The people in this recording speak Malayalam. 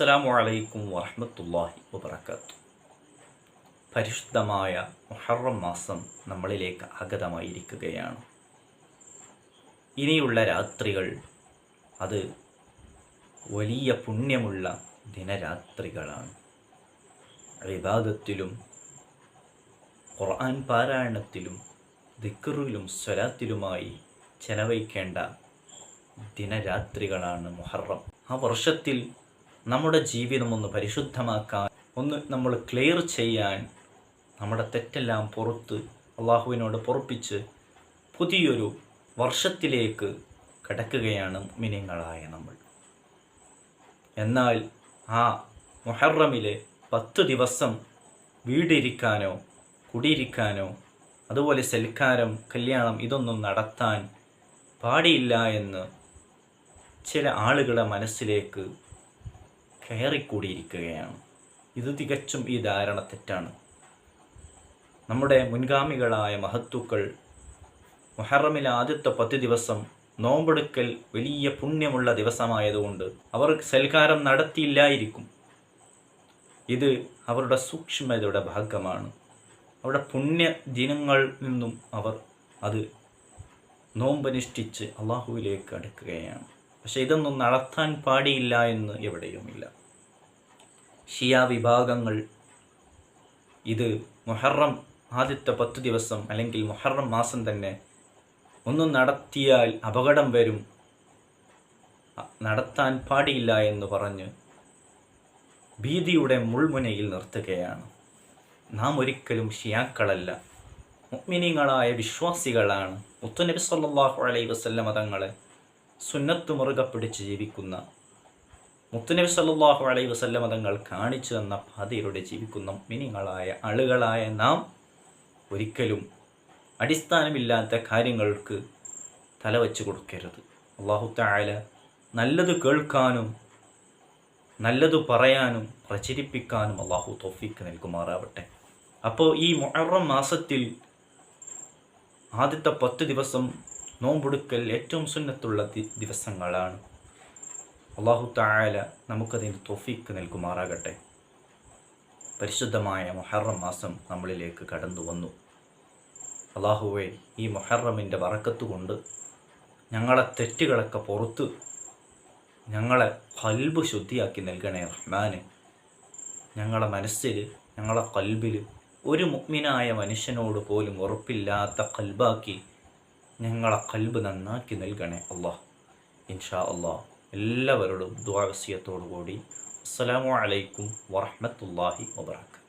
അസ്സലാമു അലൈക്കും വറഹ്മത്തുള്ളാഹി വബർക്കാത്തു പരിശുദ്ധമായ മുഹറം മാസം നമ്മളിലേക്ക് ആഗതമായിരിക്കുകയാണ് ഇനിയുള്ള രാത്രികൾ അത് വലിയ പുണ്യമുള്ള ദിനരാത്രികളാണ്. വിവാദത്തിലും ഖുർആൻ പാരായണത്തിലും ദിക്റിലും സ്വലാത്തിലുമായി ചെലവഴിക്കേണ്ട ദിനരാത്രികളാണ് മുഹറം. ആ വർഷത്തിൽ നമ്മുടെ ജീവിതം ഒന്ന് പരിശുദ്ധമാക്കാൻ ഒന്ന് നമ്മൾ ക്ലിയർ ചെയ്യാൻ നമ്മുടെ തെറ്റെല്ലാം പുറത്ത് അള്ളാഹുവിനോട് പൊറപ്പിച്ച് പുതിയൊരു വർഷത്തിലേക്ക് കടക്കുകയാണ് മിനിങ്ങളായ നമ്മൾ. എന്നാൽ ആ മൊഹറമിലെ പത്ത് ദിവസം വീടിരിക്കാനോ കുടിയിരിക്കാനോ അതുപോലെ സൽക്കാരം കല്യാണം ഇതൊന്നും നടത്താൻ പാടിയില്ല എന്ന് ചില ആളുകളുടെ മനസ്സിലേക്ക് കയറിക്കൂടിയിരിക്കുകയാണ്. ഇത് തികച്ചും ഈ ധാരണ തെറ്റാണ്. നമ്മുടെ മുൻഗാമികളായ മഹത്തുക്കൾ മുഹറമിൽ ആദ്യത്തെ പത്ത് ദിവസം നോമ്പെടുക്കൽ വലിയ പുണ്യമുള്ള ദിവസമായതുകൊണ്ട് അവർ സൽക്കാരം നടത്തിയില്ലായിരിക്കും. ഇത് അവരുടെ സൂക്ഷ്മതയുടെ ഭാഗമാണ്. അവരുടെ പുണ്യ ദിനങ്ങളിൽ നിന്നും അവർ അത് നോമ്പനുഷ്ഠിച്ച് അള്ളാഹുവിലേക്ക് അടുക്കുകയാണ്. പക്ഷേ ഇതൊന്നും നടത്താൻ പാടിയില്ല എന്ന് എവിടെയുമില്ല. ഷിയ വിഭാഗങ്ങൾ. ഇത് മുഹറം ആദ്യത്തെ പത്ത് ദിവസം അല്ലെങ്കിൽ മുഹറം മാസം തന്നെ ഒന്നും നടത്തിയാൽ അപകടം വരും. നടത്താൻ പാടിയില്ല എന്ന് പറഞ്ഞ് ഭീതിയുടെ മുൾമുനയിൽ നിർത്തുകയാണ്. നാം ഒരിക്കലും ഷിയാക്കളല്ല മുഗ്മിനികളായ വിശ്വാസികളാണ്. മുത്തുനബി സല്ലാഹു അലൈ വസല്ല മതങ്ങളെ സുന്നത്ത് മുറുകെ പിടിച്ച് ജീവിക്കുന്ന മുത്തുനബി സല്ലാഹു അലൈ വസല്ല തങ്ങൾ കാണിച്ചു തന്ന പാതയിലൂടെ ജീവിക്കുന്ന മിനിങ്ങളായ ആളുകളായ നാം ഒരിക്കലും അടിസ്ഥാനമില്ലാത്ത കാര്യങ്ങൾക്ക് തലവച്ച് കൊടുക്കരുത്. അള്ളാഹു തായാല നല്ലത് കേൾക്കാനും നല്ലത് പറയാനും പ്രചരിപ്പിക്കാനും അള്ളാഹു തോഫിക്ക് നൽകുമാറാവട്ടെ. അപ്പോൾ ഈ മുഹറം മാസത്തിൽ ആദ്യത്തെ പത്ത് ദിവസം നോമ്പെടുക്കൽ ഏറ്റവും സുന്നത്തുള്ള ദിവസങ്ങളാണ്. അള്ളാഹു തായാല നമുക്കതിന് തൊഫീക്ക് നൽകുമാറാകട്ടെ. പരിശുദ്ധമായ മൊഹറം മാസം നമ്മളിലേക്ക് കടന്നു വന്നു. അള്ളാഹുവെ ഈ മൊഹറമിന്റെ വറക്കത്ത് കൊണ്ട് ഞങ്ങളെ തെറ്റുകളൊക്കെ പുറത്ത് ഞങ്ങളെ കൽബ് ശുദ്ധിയാക്കി നൽകണേ റഹ്മാന്. ഞങ്ങളെ മനസ്സിൽ ഞങ്ങളെ കൽബിൽ ഒരു മുഗ്മിനായ മനുഷ്യനോട് പോലും ഉറപ്പില്ലാത്ത കൽബാക്കി ഞങ്ങളെ കൽബ് നന്നാക്കി നൽകണേ അള്ളാഹ്. ഇൻഷാ അള്ളാഹ്. എല്ലാവരോടും ദ്വാവസ്യത്തോടു കൂടി അസ്സലാമു അലൈക്കും വറഹമത്തല്ലാഹി വബർക്കാത്തു